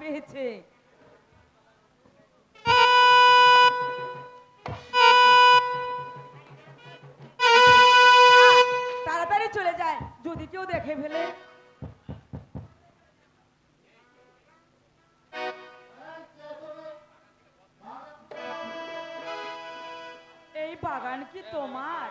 পেয়েছে। তাড়াতাড়ি চলে যায় যদি কেউ দেখে ফেলে। এই বাগান কি তোমার?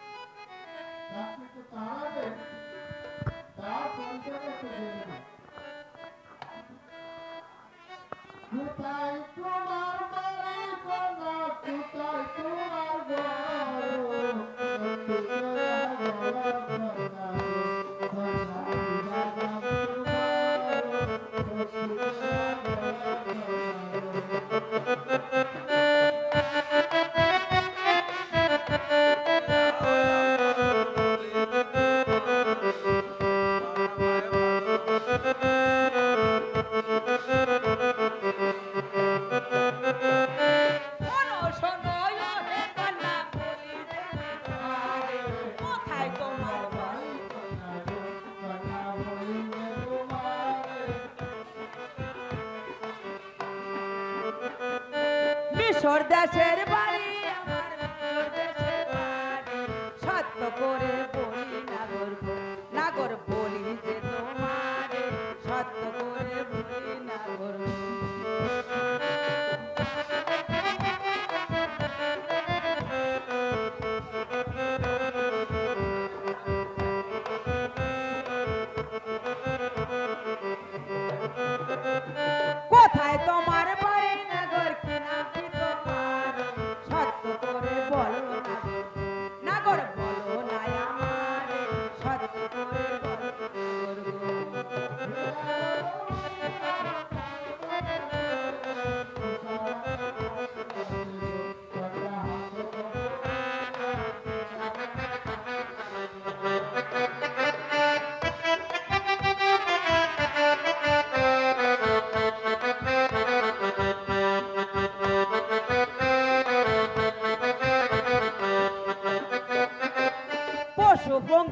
কোথায় তোমার মিশর দেশের বাড়ি এবং